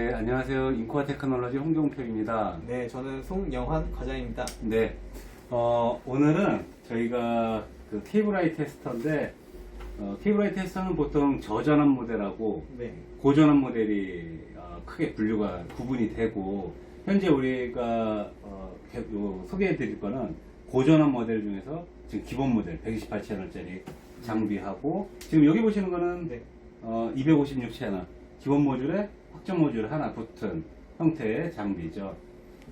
네, 안녕하세요. 인코아 테크놀로지 홍경표입니다. 네, 저는 송영환 과장입니다. 네, 어, 오늘은 저희가 그 케이블아이 테스터인데, 어, 케이블아이 테스터는 보통 저전압 모델하고 네, 고전압 모델이 어, 크게 분류가 구분이 되고, 현재 우리가 어, 개- 요 소개해 드릴 거는 고전압 모델 중에서 지금 기본 모델 128채널짜리 장비하고, 지금 여기 보시는 거는 네, 어, 256채널 기본 모듈에 확정 모듈 하나 붙은 형태의 장비죠.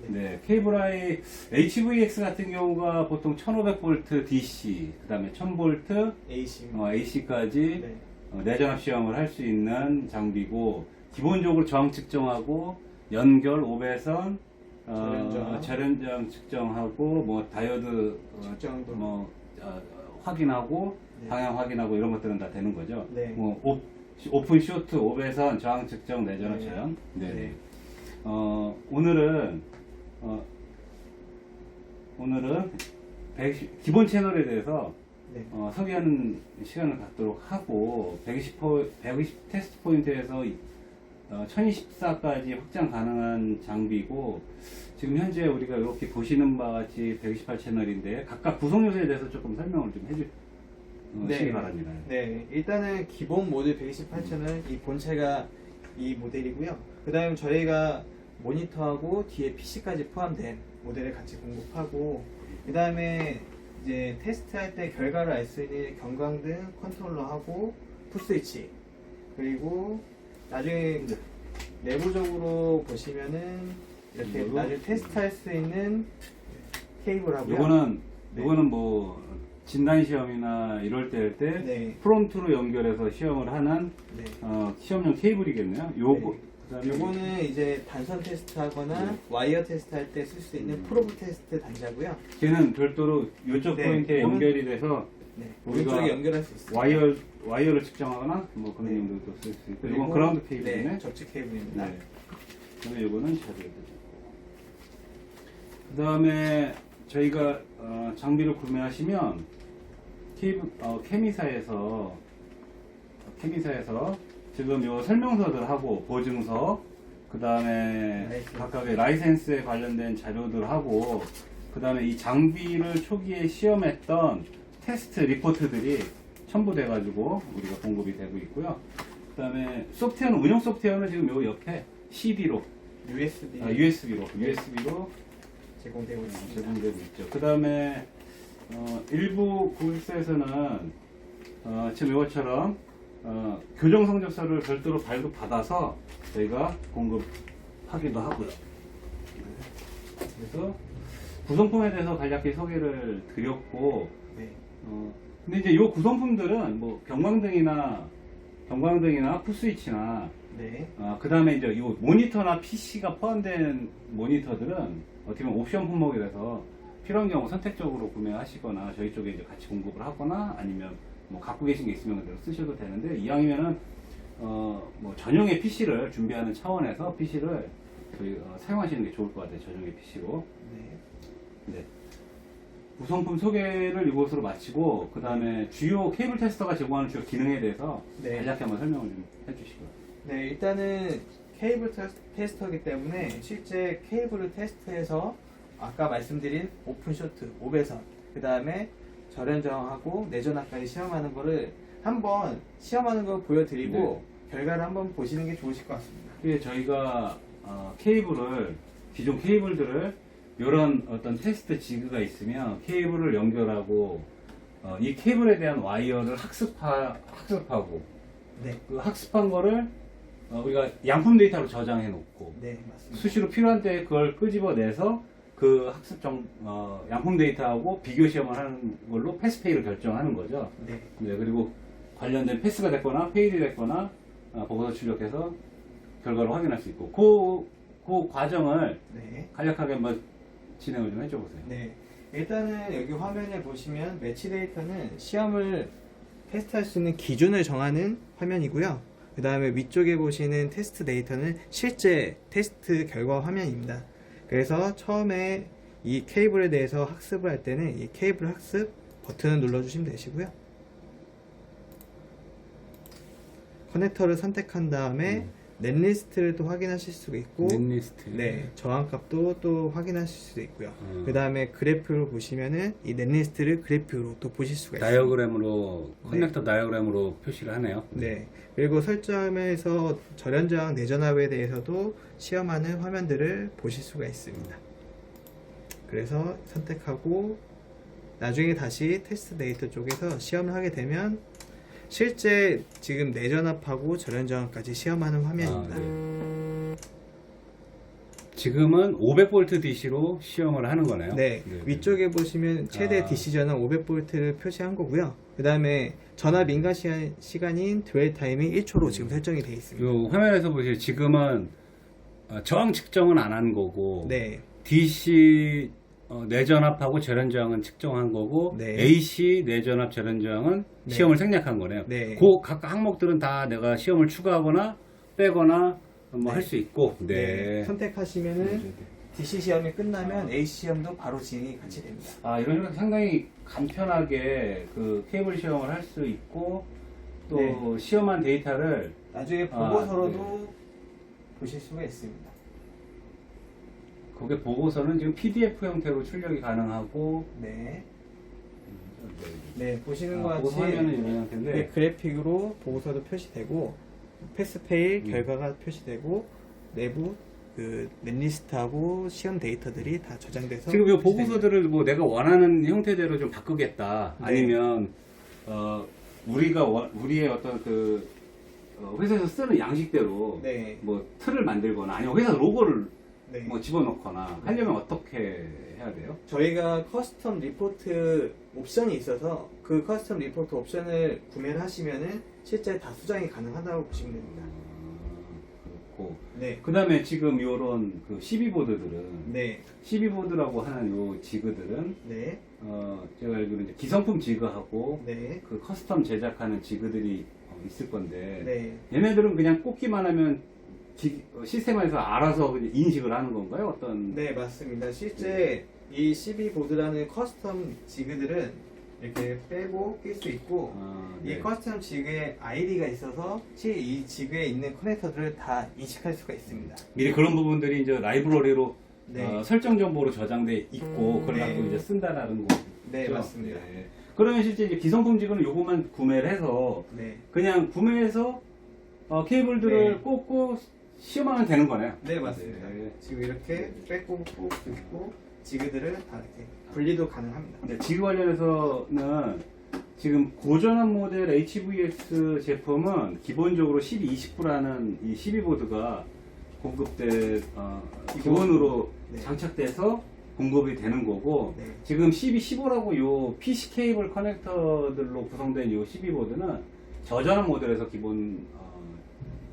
네, 케이블아이 HVX 같은 경우가 보통 1500V DC, 그 다음에 1000V AC. 어, AC까지 네, 내전압 시험을 할 수 있는 장비고, 기본적으로 저항 측정하고, 연결, 오배선, 어, 절연저항. 절연저항 측정하고, 뭐, 다이오드, 어, 측정도. 뭐, 어, 확인하고, 네. 방향 확인하고 이런 것들은 다 되는 거죠. 네. 뭐 오, 오픈 쇼트, 오배선, 저항 측정, 내전압 네. 체험. 네. 네. 어, 오늘은 어, 오늘은 120 기본 채널에 대해서 네, 어, 소개하는 시간을 갖도록 하고 120, 포, 120 테스트 포인트에서 어, 1024까지 확장 가능한 장비고 지금 현재 우리가 이렇게 보시는 바와 같이 128 채널인데 각각 구성 요소에 대해서 조금 설명을 좀 해주, 어, 네. 시기 바랍니다. 네, 일단은 기본 모드 128채널 이 본체가 이 모델이고요. 그 다음 저희가 모니터하고 뒤에 PC까지 포함된 모델을 같이 공급하고 그 다음에 이제 테스트할 때 결과를 알 수 있는 경광등 컨트롤러하고 풋스위치 그리고 나중에 내부적으로 보시면은 이렇게 나중에 테스트할 수 있는 케이블하고요. 요거는 네. 요거는 뭐 진단 시험이나 이럴 때할때 네. 프롬프트로 연결해서 시험을 하는 네. 어, 시험용 케이블이겠네요. 요거 네. 그다음에 요거는 이제 단선 테스트 하거나 네. 와이어 테스트 할 때 쓸 수 있는 음. 프로브 테스트 단자고요. 걔는 별도로 요쪽 네. 포인트에 오른- 연결이 돼서 네. 우리가 오른쪽에 연결할 수 있어요. 와이어 와이어를 측정하거나 뭐 그런 네. 용도도 쓸 수 있고 이건 그라운드 케이블이네. 네, 접지 케이블입니다. 네. 그다음에 요거는 자주레드. 그다음에 저희가 어, 장비를 구매하시면 케이블 어, 케미사에서 어, 케미사에서 지금 요 설명서들하고 보증서 그 다음에 라이센스. 각각의 라이센스에 관련된 자료들하고 그 다음에 이 장비를 초기에 시험했던 테스트 리포트들이 첨부돼 가지고 우리가 공급이 되고 있고요. 그 다음에 소프트웨어는 운영 소프트웨어는 지금 요 옆에 CD로 USB 아, USB로 USB로 제공되고 있습니다. 제공되고 있죠. 그 다음에 어, 일부 고객사에서는 어, 지금 이것처럼 어, 교정 성적서를 별도로 발급 받아서 저희가 공급하기도 하고요. 그래서 구성품에 대해서 간략히 소개를 드렸고 네. 어, 근데 이제 이 구성품들은 뭐 경광등이나 경광등이나 푸스위치나 네. 아, 그 다음에 이제 이 모니터나 PC가 포함된 모니터들은 어떻게 보면 옵션 품목이라서 필요한 경우 선택적으로 구매하시거나 저희 쪽에 이제 같이 공급을 하거나 아니면 뭐 갖고 계신 게 있으면 그대로 쓰셔도 되는데 이왕이면은 어, 뭐 전용의 PC를 준비하는 차원에서 PC를 저희 어, 사용하시는 게 좋을 것 같아요. 전용의 PC로. 네. 네. 구성품 소개를 이곳으로 마치고 그 다음에 주요 케이블 테스터가 제공하는 주요 기능에 대해서 네. 간략히 한번 설명을 좀 해주시고요. 네, 일단은 케이블 테스- 테스터이기 때문에 실제 케이블을 테스트해서 아까 말씀드린 오픈 쇼트, 오배선, 그 다음에 절연 저항하고 내전압까지 시험하는 거를 한번 시험하는 거 보여드리고 결과를 한번 보시는 게 좋으실 것 같습니다. 이게 저희가 어, 케이블을 기존 케이블들을 이런 어떤 테스트 지그가 있으면 케이블을 연결하고 어, 이 케이블에 대한 와이어를 학습하, 학습하고 네, 그 학습한 거를 어, 우리가 양품 데이터로 저장해 놓고 네, 맞습니다. 수시로 필요한 때 그걸 끄집어내서 그 학습 정, 어, 양품 데이터하고 비교 시험을 하는 걸로 패스페이를 결정하는 거죠. 네, 네, 그리고 관련된 패스가 됐거나 페일이 됐거나 어, 보고서 출력해서 결과를 확인할 수 있고 그, 그 과정을 네. 간략하게 한번 진행을 좀 해줘 보세요. 네. 일단은 여기 화면에 보시면 매치 데이터는 시험을 테스트할 수 있는 기준을 정하는 화면이고요. 그 다음에 위쪽에 보시는 테스트 데이터는 실제 테스트 결과 화면입니다. 그래서 처음에 이 케이블에 대해서 학습을 할 때는 이 케이블 학습 버튼을 눌러주시면 되시고요. 커넥터를 선택한 다음에 음. 넷리스트를 또 확인하실 수가 있고 넷리스트. 네, 저항값도 또 확인하실 수도 있고요. 음. 그 다음에 그래프로 보시면은 이 넷리스트를 그래프로 또 보실 수가 있습니다. 다이어그램으로 네. 커넥터 다이어그램으로 표시를 하네요. 네. 그리고 설정에서 절연 저항 내전압에 대해서도 시험하는 화면들을 보실 수가 있습니다. 그래서 선택하고 나중에 다시 테스트 데이터 쪽에서 시험을 하게 되면 실제 지금 내전압하고 절연저항까지 시험하는 화면입니다. 아, 네. 지금은 500V DC로 시험을 하는 거네요. 네, 위쪽에 보시면 최대 아. DC 전압 500V를 표시한 거고요. 그 다음에 전압 민간 시간, 시간인 드웰 타임이 1초로 지금 설정이 되어 있습니다. 요 화면에서 보시면 지금은 어, 저항 측정은 안 한 거고 네, DC 어, 내전압하고 절연저항은 측정한 거고 네. AC 내전압 절연저항은 네. 시험을 생략한 거네요. 네. 그 각 항목들은 다 내가 시험을 추가하거나 빼거나 뭐 네. 할수 있고. 네. 네. 선택하시면은 DC 시험이 끝나면 AC 시험도 바로 진행이 같이 됩니다. 아 이런 식으로 상당히 간편하게 그 케이블 시험을 할 수 있고 또 네. 시험한 데이터를 나중에 아, 보고서로도 보실 수가 있습니다. 그게 보고서는 지금 PDF 형태로 출력이 가능하고 네, 네. 네 보시는 아, 것 보고서 같이 화면은 이런 형태인데 이게 그래픽으로 보고서도 표시되고 패스페일 음. 결과가 표시되고 내부 그 넷리스트하고 시험 데이터들이 다 저장돼서 지금 이. 보고서들을 뭐 내가 원하는 형태대로 좀 바꾸겠다 네. 아니면 어 우리가 원- 우리의 어떤 그 어, 회사에서 쓰는 양식대로 네, 뭐 틀을 만들거나 아니면 회사 로고를 네. 뭐 집어넣거나 하려면 어떻게 해야 돼요? 저희가 커스텀 리포트 옵션이 있어서 그 커스텀 리포트 옵션을 구매를 하시면은 실제 다 수정이 가능하다고 보시면 됩니다. 아, 그렇고 네, 그 다음에 지금 요런 그 12보드들은 네, 12보드라고 하는 요 지그들은 네, 어 제가 알기로는 이제 기성품 지그하고 네, 그 커스텀 제작하는 지그들이 어, 있을 건데 네. 얘네들은 그냥 꽂기만 하면 지- 어, 시스템에서 알아서 그냥 인식을 하는 건가요? 어떤 네, 맞습니다. 실제 이 12보드라는 커스텀 지그들은 이렇게 빼고 낄 수 있고 아, 이 네. 커스텀 지그에 아이디가 있어서 실이 지그에 있는 커넥터들을 다 인식할 수가 있습니다. 미리 그런 부분들이 이제 라이브러리로 네, 어, 설정 정보로 저장돼 있고 음, 그걸 네. 갖고 이제 쓴다라는 거. 네, 맞습니다. 그러면 실제 이제 기성품 지그는 요것만 구매를 해서 네, 그냥 구매해서 어, 케이블들을 네. 꽂고 시험하면 되는 거네요. 네, 맞습니다. 네. 지금 이렇게 빼고 꽂고 있고 지그들을 다 이렇게 분리도 가능합니다. 근데 지그 관련해서는 지금 고전한 모델 HVX 제품은 기본적으로 12, 29라는 이 12보드가 공급돼 어, 기본으로 네. 장착돼서 공급이 되는 거고 네. 지금 12, 15라고 요 PC 케이블 커넥터들로 구성된 요 12보드는 저전한 모델에서 기본 어,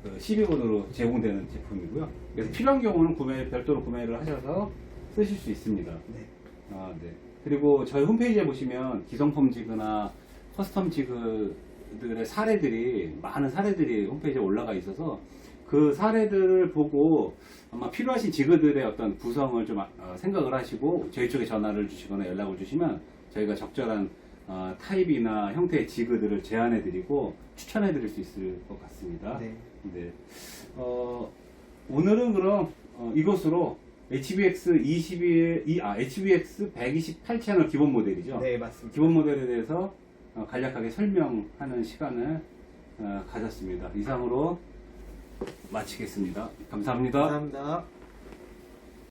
그 12보드로 제공되는 제품이고요. 그래서 네. 필요한 경우는 구매 별도로 구매를 하셔서 쓰실 수 있습니다. 네. 아, 네. 그리고 저희 홈페이지에 보시면 기성품 지그나 커스텀 지그들의 사례들이 많은 사례들이 홈페이지에 올라가 있어서 그 사례들을 보고 아마 필요하신 지그들의 어떤 구성을 좀 아- 어, 생각을 하시고 저희 쪽에 전화를 주시거나 연락을 주시면 저희가 적절한 어, 타입이나 형태의 지그들을 제안해 드리고 추천해 드릴 수 있을 것 같습니다. 네. 네. 어, 오늘은 그럼 어, 이것으로 HBX 22, 아, HBX 128 채널 기본 모델이죠. 네, 맞습니다. 기본 모델에 대해서 어, 간략하게 설명하는 시간을 어, 가졌습니다. 이상으로 마치겠습니다. 감사합니다. 감사합니다.